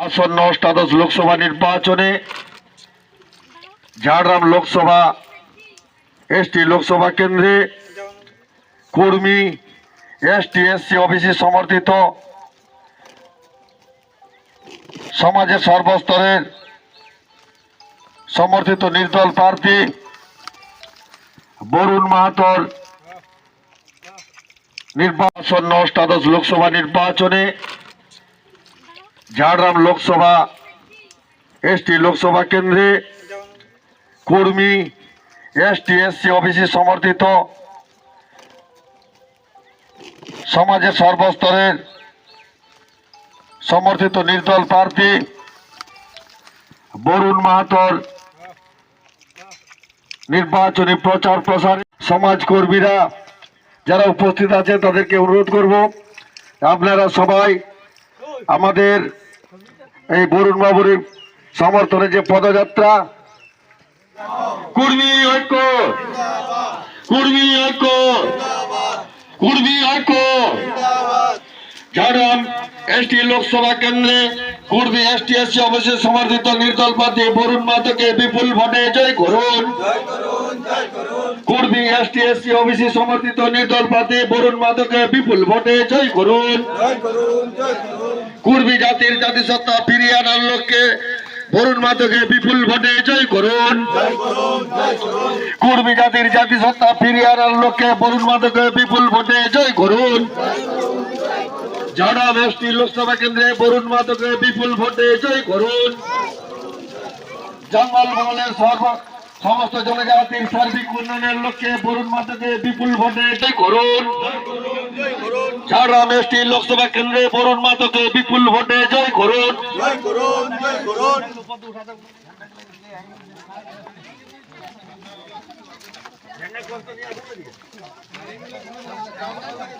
আসন্ন অষ্টাদশ লোকসভা নির্বাচনে ঝাড়গ্রাম লোকসভা, এসটি লোকসভা কেন্দ্রে কর্মী, এসটি, এসসি ওবিসি সমর্থিত সমাজের সর্বস্তরের সমর্থিত নির্দল প্রার্থী বরুণ মাহাতর নির্বাচন অষ্টাদশ লোকসভা নির্বাচনে ঝাড়গ্রাম লোকসভা, এসটি লোকসভা কেন্দ্রে কর্মী, এসটি, এসসি ওবিসি সমর্থিত সমাজের সর্বস্তরের সমর্থিত নির্দল প্রার্থী বরুণ মাহাতর নির্বাচনী প্রচার প্রসার সমাজ কর্মীরা যারা উপস্থিত আছে তাদেরকে অনুরোধ করব, আপনারা সবাই আমাদের এই বরুণ বাবুর সমর্থনে যে পদযাত্রা। কুর্মী ঐক্য! কুর্মী ঐক্য! কুর্মী ঐক্য! ঝাড়গ্রাম এসটি লোকসভা কেন্দ্রে কুর্মী এসটি এসসি অবশ্যই সমর্থিত নির্দল প্রার্থী বরুণ মাতকে বিপুল ভোটে জয় করুন। কুর্মী এসটি এসসি ওবিসি সমর্থিত নির্দল প্রার্থী বরুণ মাতকে বিপুল ভোটে জয় করুন। কুর্মী জাতির জাতিসত্তা ফিরিয়ে আনার লক্ষ্যে বরুণ মাতকে বিপুল ভোটে জয় করুন। কুর্মী জাতির জাতিসত্তা ফিরিয়ে আনার লক্ষ্যে বরুণ মাতকে বিপুল ভোটে জয় করুন। ঝাড়গ্রাম এসটি লোকসভা কেন্দ্রে বরুণ মাতকে বিপুল ভোটে জয় করুন। জঙ্গল মহলের সর্ব সমস্ত জনজাতির সার্বিক উন্নয়নের লক্ষ্যে বরুণ মাতাকে বিপুল ভোটে জয় করুন। ঝাড়গ্রাম এসটি লোকসভা কেন্দ্রে বরুণ মাতাকে বিপুল ভোটে জয় করুন।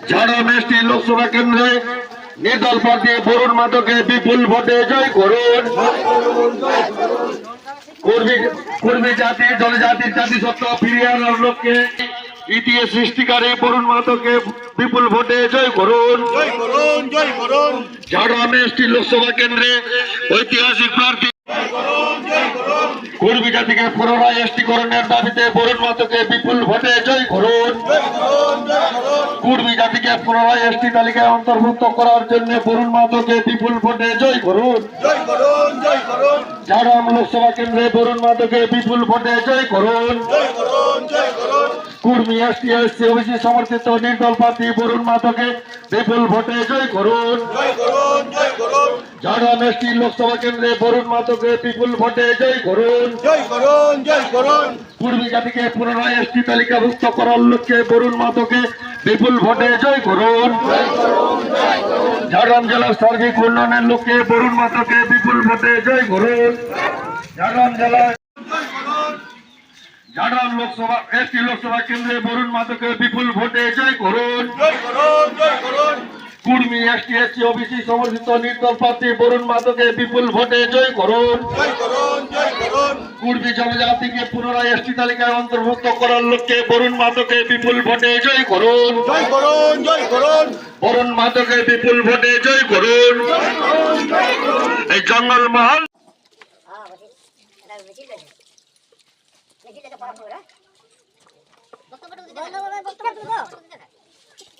ঝাড়গ্রাম এসটি লোকসভা কেন্দ্রে নির্দল প্রার্থী বরুণ মাতাকে বিপুল ভোটে জয় করুন। কর্মী কর্মী জাতি জনজাতির জাতি সত্তা ফিরিয়ে আনার লক্ষ্যে ইতিহাস সৃষ্টিকারী বরুণ মাতাকে বিপুল ভোটে জয় করুন। জয় করুন জয় করুন। ঝাড়গ্রাম এসটি লোকসভা কেন্দ্রে ঐতিহাসিক প্রার্থী কর্মী জাতিকে পুনরায় এসটিকরণের দাবিতে বরুণ মাতাকে বিপুল ভোটে জয় করুন। কুর্মী জাতিকে পুনরায় এসটি তালিকায় অন্তর্ভুক্ত করার জন্য বরুণ মাতাকে বিপুল ভোটে জয় করুন। ঝাড়গ্রাম লোকসভা কেন্দ্রে বরুণ মাতাকে বিপুল ভোটে জয় করুন। কুর্মী এসটি এসসি ওবিসি সমর্থিত নির্দল প্রার্থী বরুণ মাতাকে বিপুল ভোটে জয় করুন। ঝাড়গ্রাম এসটি লোকসভা কেন্দ্রে বরুণ মাতাকে বিপুল ভোটে জয় করুন। জয় করুন জয় করুন। পূর্বী জাতিকে পুনরায় এসটি তালিকাভুক্ত করার লক্ষ্যে বরুণ মাতকে বিপুল ভোটে জয় করুন। ঝাড়গ্রাম জেলার সার্বিক উন্নয়নের লক্ষ্যে বরুণ মাতাকে বিপুল ভোটে জয় করুন। ঝাড়গ্রাম জেলায় ঝাড়গ্রাম লোকসভা, একটি লোকসভা কেন্দ্রে বরুণ মাতাকে বিপুল ভোটে জয় করুন। জয় করুন জয় করুন কুর্মী এসটি এসসি ওবিসি সমর্থিত নির্দল প্রার্থী বরুণ মাতকে বিপুল ভোটে জয় করুন। জয় করুন জয় করুন। কুর্মী জনজাতিকে পুনরায় এসটি তালিকায় অন্তর্ভুক্ত করার লক্ষ্যে বরুণ মাতকে বিপুল ভোটে জয় করুন। জয় জয় করুন। বরুণ মাতকে বিপুল ভোটে জয় করুন। এই জঙ্গল মহল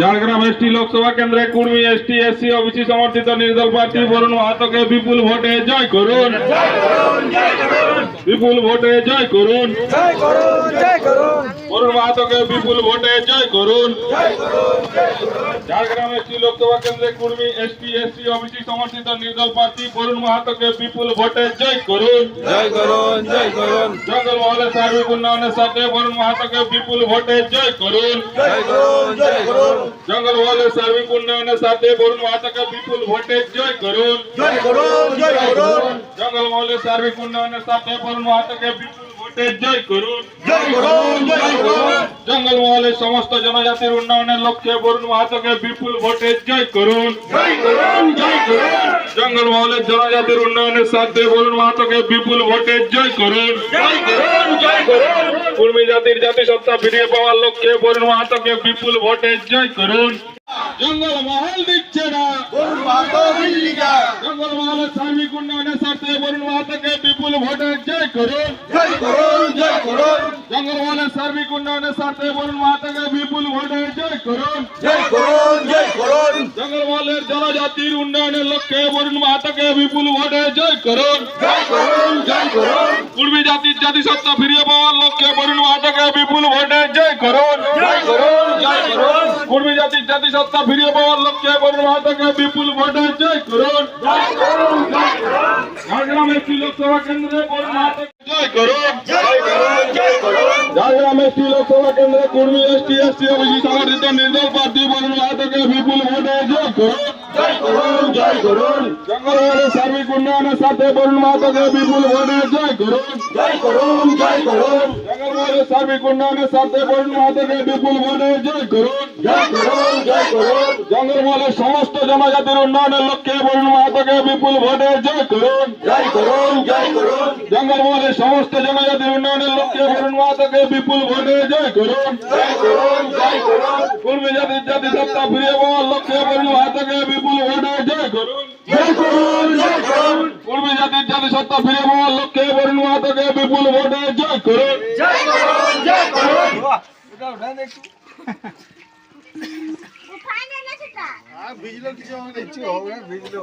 জয় গোরাম কুর্মী ঐক্য ঝাড়গ্রাম এসটি লোকসভা কেন্দ্রে কুর্মী এসটি, এসসি ওবিসি সমর্থিত নির্দল প্রার্থী বরুণ মাহাতোকে বিপুল ভোটে জয় করুন। বিপুল ভোটে জয় করুন জয় করুন জয় করুন বরুণ মাহাতোকে বিপুল ভোটে জয় করুন জয় করুন জয় করুন ঝাড়গ্রাম এসটি লোকসভা কেন্দ্রে কুর্মী এসটি এসসি ওবিসি সমর্থিত নির্দল প্রার্থী বরুণ মাহাতোকে বিপুল ভোটে জয় করুন জয় করুন জয় করুন জঙ্গল মহলে সার্বিক উন্নয়নের সাথে বরুণ মাহাতোকে বিপুল ভোটে জয় করুন জয় করুন জয় করুন জঙ্গল মহলে সার্বিক উন্নয়নের সাথে বরুণ মাহাতোকে বিপুল ভোটে জয় করুন জয় করুন জয় করুন জঙ্গল মহলে সার্বিক উন্নয়নের সাথে বরুণ মাহাতোকে বিপুল ভোটে জয় করুন। জঙ্গল মহলে সমস্ত জনজাতির উন্নয়নের লক্ষ্যে বরুণ মাহাতোকে বিপুল ভোটে জয় করুন। জঙ্গল মহলের জনজাতির উন্নয়নের সাথে বরুণ মাহাতোকে বিপুল ভোটে জয় করুন। কুর্মী জাতির জাতিসত্তা ফিরিয়ে পাওয়ার লক্ষ্যে বরুণ মাহাতোকে বিপুল ভোটে জয় করুন। জঙ্গল মহল দিচ্ছে না বরুণ মাহাতো দিল্লি যা জঙ্গল মহলের সার্বিক উন্নয়নের সাথে বরুণ মাহাতোকে বিপুল ভোটে জয় করুন জয় করুন জয় করুন জঙ্গল মহলের সার্বিক উন্নয়নের সাথে বরুণ মাহাতোকে বিপুল ভোটে জয় করুন জয় করুন জয় করুন জঙ্গল মহলের জনজাতির উন্নয়নের লক্ষ্যে বরুণ মাহাতোকে বিপুল ভোটে জয় করুন জয় করুন জয় করুন কুর্মী জাতির জাতিসত্তা ফিরিয়ে পাওয়ার লক্ষ্যে বরুণ মাহাতোকে কুর্মী জাতির জাতিসত্তা ফিরিয়ে পাওয়ার লক্ষ্যে বরুণ মাহাতোকে বিপুল ভোটে জয় করুন। ঝাড়গ্রাম একটি লোকসভা কেন্দ্রে বরুণ জয় করুন ঝাড়গ্রাম একটি লোকসভা কেন্দ্রে কুর্মী এসটি এসসি ওবিসি সংগঠিত নির্দল প্রার্থী বরুণ বিপুল ভোটে করুন। জয় করুন। জঙ্গলের সার্বিক উন্নয়নের সাথে বরুণ মাহাতোকে বিপুল ভোটে জয় করুন। জয় করুন জয় করুন। জঙ্গলের সার্বিক উন্নয়নের সাথে বরুণ মাহাতোকে বিপুল ভোটে জয় করুন। জয় করুন জয় করুন। জঙ্গলমহলের সমস্ত জনজাতির উন্নয়নের লক্ষ্যে বরুণ মাহাতোকে বিপুল ভোটে জয় করুন। জয় করুন জয় করুন। জঙ্গলমহলের সমস্ত জনজাতির উন্নয়নের লক্ষ্যে বরুণ মাহাতোকে বিপুল ভোটে জয় করুন। জয় করুন জয় করুন। কর্মী জাতির জাতি সত্তা ফিরিয়ে পাওয়ার লক্ষ্যে বরুণ মাহাতোকে বিপুল ভোটে করুন। জয় করুন কর্মী জাতির জাতি সত্তা ফিরিয়ে পাওয়ার লক্ষ্যে বরুণ মাহাতোকে বিপুল ভোটে জয় করুন। জয় করুন জয় করুন। উঠানে না সেটা ভিজলো কিছু আমাদের ইচ্ছে হবে না ভিজলো